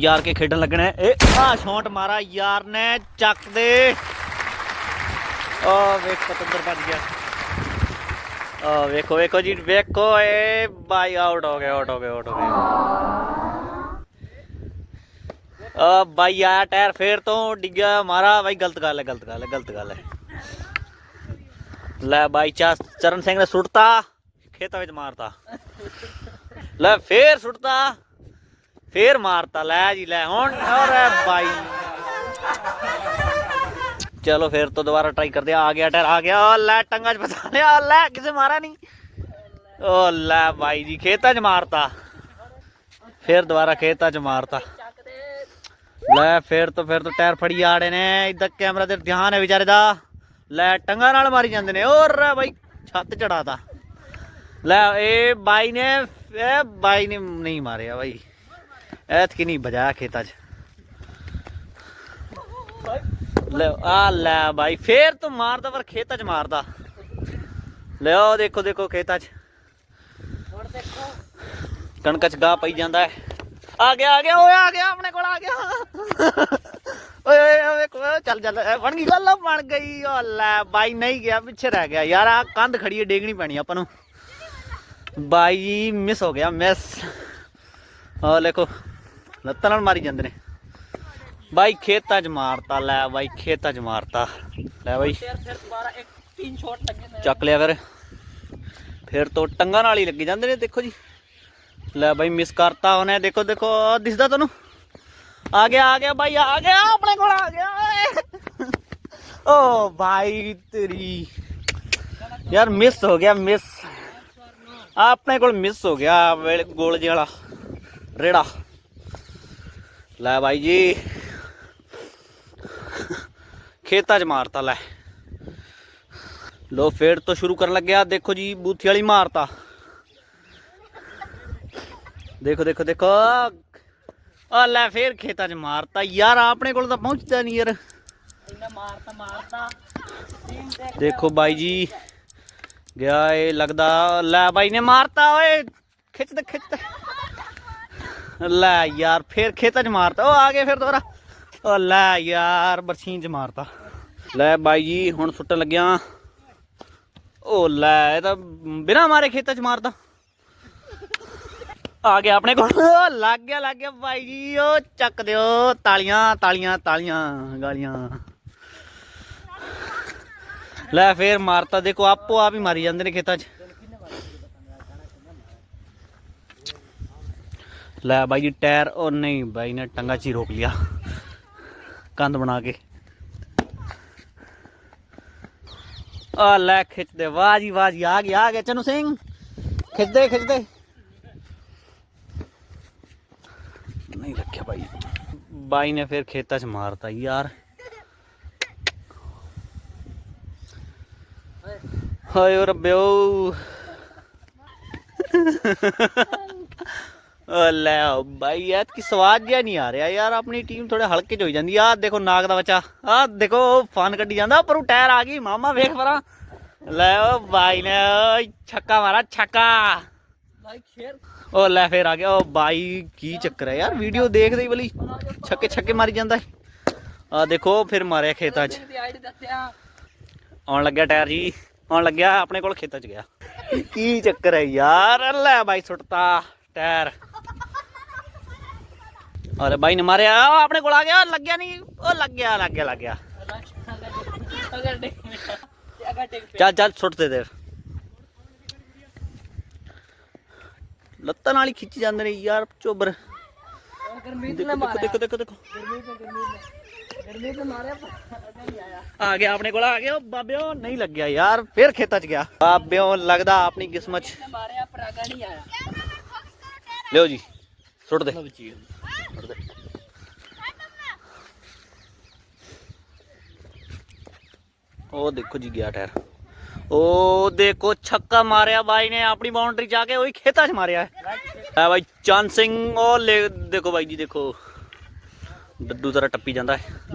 ਯਾਰ ਕੇ ਖੇਡਣ ਲੱਗਣਾ ਇਹ ਆ ਸ਼ਾਟ ਮਾਰਾ ਯਾਰ ਨੇ, ਚੱਕ ਦੇ। ਆ ਵੇਖ ਪਤੰਦਰ ਭੱਜ ਗਿਆ। ਆ ਵੇਖੋ ਵੇਖੋ ਜੀ, ਵੇਖੋ ਇਹ ਬਾਈ ਆਊਟ ਹੋ ਗਿਆ ਆਊਟ ਹੋ ਗਿਆ ਆਊਟ ਹੋ ਗਿਆ ਆ ਬਾਈ ਆਇਆ ਟਾਇਰ ਫੇਰ ਤੋਂ ਡਿੱਗਿਆ, ਮਾਰਾ। ਬਾਈ ਗਲਤ ਗੱਲ ਹੈ, ਗਲਤ ਗੱਲ ਹੈ, ਗਲਤ ਗੱਲ ਹੈ। ਲੈ ਬਾਈ ਚਾ ਚਰਨ ਸਿੰਘ ਨੇ ਸੁੱਟਤਾ, ਖੇਤਾਂ ਵਿੱਚ ਮਾਰਤਾ। ਲੈ ਫੇਰ ਸੁੱਟਤਾ। ਫੇਰ ਮਾਰਤਾ, ਲੈ ਜੀ, ਲੈ ਹੁਣ ਔਰੇ ਬਾਈ। ਚਲੋ ਫੇਰ ਤੋਂ ਦੁਬਾਰਾ ਟਰਾਈ ਕਰਦੇ ਆ ਗਿਆ ਟਾਇਰ, ਆ ਗਿਆ ਓ ਲੈ ਟੰਗਾ ਚ ਫਸਾ ਲਿਆ ਲੈ, ਕਿਸੇ ਮਾਰਾ ਨਹੀਂ। ਓ ਲੈ ਬਾਈ ਜੀ, ਖੇਤਾਂ ਚ ਮਾਰਤਾ। ਫੇਰ ਦੁਬਾਰਾ ਖੇਤਾਂ ਚ ਮਾਰਤਾ। ਲੈ ਫੇਰ ਤੋਂ ਫੇਰ ਤੋਂ ਟਾਇਰ ਫੜੀ ਆੜੇ ਨੇ ਇਦਾਂ ਕੈਮਰਾ ਤੇ ਧਿਆਨ ਹੈ ਵਿਚਾਰੇ ਦਾ। ਲੈ ਟੰਗਾ ਨਾਲ ਮਾਰੀ ਜਾਂਦੇ ਨੇ ਓਰ ਬਾਈ, ਛੱਤ ਚੜਾਤਾ ਲੈ, ਇਹ ਬਾਈ ਨੇ, ਇਹ ਬਾਈ ਨੇ ਨਹੀਂ ਮਾਰਿਆ ਬਾਈ। ਐਤਕੀ ਨਹੀਂ ਬਜਾਇਆ ਖੇਤਾਂ 'ਚ। ਲੈ ਆ ਲੈ ਬਾਈ ਫੇਰ ਤੂੰ ਮਾਰਦਾ ਪਰ ਖੇਤਾਂ 'ਚ ਮਾਰਦਾ। ਲੈ ਉਹ ਦੇਖੋ ਦੇਖੋ ਖੇਤਾਂ 'ਚ। ਕਣਕਾਂ 'ਚ ਗਾਹ ਪਈ ਜਾਂਦਾ ਹੈ। ਆ ਗਿਆ ਆ ਗਿਆ ਓਏ ਆ ਗਿਆ ਆਪਣੇ ਕੋਲ ਆ ਗਿਆ। ਓਏ ਓਏ ਵੇਖੋ, ਚੱਲ ਚੱਲ ਬਣ ਗਈ ਗੱਲ ਬਣ ਗਈ। ਓ ਲੈ ਬਾਈ ਨਹੀਂ ਗਿਆ ਪਿੱਛੇ ਰਹਿ ਗਿਆ। ਯਾਰ ਆ ਕੰਧ ਖੜੀ ਹੈ ਡੇਗਣੀ ਪੈਣੀ ਆਪਾਂ ਨੂੰ। ਬਾਈ ਮਿਸ ਹੋ ਗਿਆ ਮਿਸ ਆ ਦੇਖੋ। ਲੱਤਾਂ ਨਾਲ ਮਾਰੀ ਜਾਂਦੇ ਨੇ। ਬਾਈ ਖੇਤਾਂ 'ਚ ਮਾਰਤਾ ਲੈ ਬਾਈ ਖੇਤਾਂ 'ਚ ਮਾਰਤਾ। ਲੈ ਬਾਈ। ਚੱਕ ਲਿਆ ਫਿਰ। ਫਿਰ ਤੋਂ ਟੰਗਾਂ ਨਾਲ ਹੀ ਲੱਗੀ ਜਾਂਦੇ ਨੇ ਦੇਖੋ ਜੀ। ਲੈ ਬਾਈ ਮਿਸ ਕਰਤਾ ਉਹਨੇ ਦੇਖੋ ਦੇਖੋ ਦਿਸਦਾ ਤੁਹਾਨੂੰ। ਆ ਗਿਆ ਆ ਗਿਆ ਬਾਈ ਆ ਗਿਆ ਆਪਣੇ ਕੋਲ ਆ ਗਿਆ। ਓ ਭਾਈ ਤੇਰੀ। ਯਾਰ ਮਿਸ ਹੋ ਗਿਆ ਮਿਸ ਆਪਣੇ ਕੋਲ ਮਿਸ ਹੋ ਗਿਆ ਵੇਲੇ ਗੋਲ ਜਿਹੇ ਵਾਲਾ ਰੇੜਾ। ਲੈ ਬਾਈ ਜੀ। ਖੇਤਾਂ 'ਚ ਮਾਰਤਾ ਲੈ। ਲੋ ਫੇਰ ਤੋਂ ਸ਼ੁਰੂ ਕਰਨ ਲੱਗਿਆ। ਦੇਖੋ ਜੀ ਬੂਥੀ ਵਾਲੀ ਮਾਰਤਾ। ਦੇਖੋ ਦੇਖੋ ਦੇਖੋ। ਆ ਲੈ ਫੇਰ ਖੇਤਾਂ 'ਚ ਮਾਰਤਾ। ਯਾਰ ਆਪਣੇ ਕੋਲ ਤਾਂ ਪਹੁੰਚਦਾ ਨਹੀਂ ਯਾਰ। ਇੰਨਾ ਮਾਰਤਾ ਮਾਰਤਾ। ਦੇਖੋ ਬਾਈ ਜੀ। ਗਿਆ ਇਹ ਲੱਗਦਾ। ਲੈ ਬਾਈ ਨੇ ਮਾਰਤਾ ਓਏ। ਖਿੱਚ ਦੇ ਖਿੱਚ ਦੇ। ਲੈ ਯਾਰ, ਫੇਰ ਖੇਤਾਂ 'ਚ ਮਾਰਤਾ। ਉਹ ਆ ਗਏ ਫਿਰ ਦੁਬਾਰਾ। ਓ ਲੈ ਯਾਰ, ਬਰਸੀਨ 'ਚ ਮਾਰਤਾ। ਲੈ ਬਾਈ ਜੀ, ਹੁਣ ਸੁੱਟਣ ਲੱਗਿਆ। ਉਹ ਲੈ, ਇਹ ਤਾਂ ਬਿਨਾ ਮਾਰੇ ਖੇਤਾਂ 'ਚ ਮਾਰਦਾ। ਆ ਗਿਆ ਆਪਣੇ ਕੋਲ। ਓ ਲੱਗ ਗਿਆ ਲੱਗ ਗਿਆ ਬਾਈ ਜੀ। ਉਹ ਚੱਕ ਦਿਓ। ਤਾਲੀਆਂ ਤਾਲੀਆਂ ਤਾਲੀਆਂ, ਗਾਲੀਆਂ। ਲੈ ਫੇਰ ਮਾਰਤਾ। ਦੇਖੋ ਆਪੋ ਆਪ ਹੀ ਮਾਰੀ ਜਾਂਦੇ ਨੇ ਖੇਤਾਂ 'ਚ। ਲੈ ਬਾਈ ਜੀ, ਟਾਇਰ, ਉਹ ਨਹੀਂ ਬਾਈ ਨੇ ਟੰਗਾ 'ਚ ਹੀ ਰੋਕ ਲਿਆ। ਕੰਧ ਬਣਾ ਕੇ। ਆ ਲੈ ਖਿੱਚਦੇ ਵਾਹ ਜੀ ਵਾਹ ਜੀ, ਆ ਗਿਆ ਆ ਗਿਆ ਚਨੂ ਸਿੰਘ ਖਿੱਚਦੇ ਖਿੱਚਦੇ ਨਹੀਂ ਰੱਖਿਆ ਬਾਈ। ਬਾਈ ਨੇ ਫਿਰ ਖੇਤਾਂ 'ਚ ਮਾਰਤਾ ਯਾਰ। ਹਾਏ ਓ ਰੱਬਿਓ। ਲੈ ਬਾਈ ਐਤ ਕੀ ਸਵਾਦ ਜਿਹਾ ਨਹੀਂ ਆ ਰਿਹਾ ਯਾਰ ਆਪਣੀ ਟੀਮ ਥੋੜੇ ਹਲਕੇ ਚ ਹੋਈ ਜਾਂਦੀ ਆ। ਦੇਖੋ ਨਾਗ ਦਾ ਬੱਚਾ ਆ ਦੇਖੋ ਫਨ ਕੱਢੀ ਜਾਂਦਾ ਪਰ ਉਹ ਟਾਇਰ ਆ ਗਈ। ਮਾਮਾ ਵੇਖ ਪਰਾਂ। ਲੈ ਓ ਬਾਈ ਨੇ ਓਏ ਛੱਕਾ ਮਾਰਾ ਛੱਕਾ। ਲਾਈਕ ਸ਼ੇਅਰ ਓ ਲੈ ਫੇਰ ਆ ਗਿਆ। ਓ ਬਾਈ ਕੀ ਚੱਕਰ ਹੈ ਯਾਰ ਵੀਡੀਓ ਦੇਖਦੇ ਹੀ ਬਲੀ ਛੱਕੇ ਛੱਕੇ ਮਾਰੀ ਜਾਂਦਾ ਆ ਦੇਖੋ ਫਿਰ ਮਾਰਿਆ ਖੇਤਾਂ 'ਚ। ਆਉਣ ਲੱਗਿਆ ਟਾਇਰ ਜੀ ਆਉਣ ਲੱਗਿਆ ਆਪਣੇ ਕੋਲ ਖੇਤਾਂ 'ਚ ਗਿਆ। ਕੀ ਚੱਕਰ ਹੈ ਯਾਰ ਲੈ ਬਾਈ ਸੁੱਟਤਾ ਟਾਇਰ। ਅਰੇ ਬਾਈ ਨੇ ਮਾਰਿਆ ਉਹ ਆਪਣੇ ਕੋਲ ਆ ਗਿਆ ਉਹ ਲੱਗਿਆ ਨਹੀਂ ਉਹ ਲੱਗ ਗਿਆ ਲੱਗ ਗਿਆ ਲੱਗ ਗਿਆ ਚੱਲ ਚੱਲ ਸੁੱਟ ਦੇ ਦੇ। ਲੱਤਾਂ ਨਾਲ ਹੀ ਖਿੱਚ ਜਾਂਦੇ ਨੇ ਯਾਰ ਚੋਬਰ। ਗਰਮੀ ਤੇ ਦੇਖੋ ਨਾ ਦੇਖੋ ਮਾਰਿਆ। ਦੇਖੋ ਮਾਰਿਆ ਆ ਗਿਆ ਆਪਣੇ ਕੋਲ ਆ ਗਿਆ ਉਹ ਬਾਬਿਓ ਨਹੀਂ ਲੱਗਿਆ ਯਾਰ ਫੇਰ ਖੇਤਾਂ 'ਚ ਗਿਆ। ਬਾਬਿਓ ਲੱਗਦਾ ਆਪਣੀ ਕਿਸਮਤ 'ਚ। ਮਾਰਿਆ ਪਰ ਅਗਰ ਨਹੀਂ ਆਇਆ। ਲਿਓ ਜੀ ਸੁੱਟ ਦੇ। ਉਹ ਦੇਖੋ ਜੀ ਗਿਆ ਟਾਇਰ। ਉਹ ਦੇਖੋ ਛੱਕਾ ਮਾਰਿਆ ਬਾਈ ਨੇ, ਆਪਣੀ ਬਾਉਂਡਰੀ ਜਾ ਕੇ ਉਹੀ ਖੇਤਾਂ 'ਚ ਮਾਰਿਆ ਹੈ। ਬਾਈ ਚੰਨ ਸਿੰਘ, ਉਹ ਲੈ ਦੇਖੋ ਬਾਈ ਜੀ, ਦੇਖੋ। ਡੱਡੂ ਜ਼ਰਾ ਟੱਪੀ ਜਾਂਦਾ ਹੈ।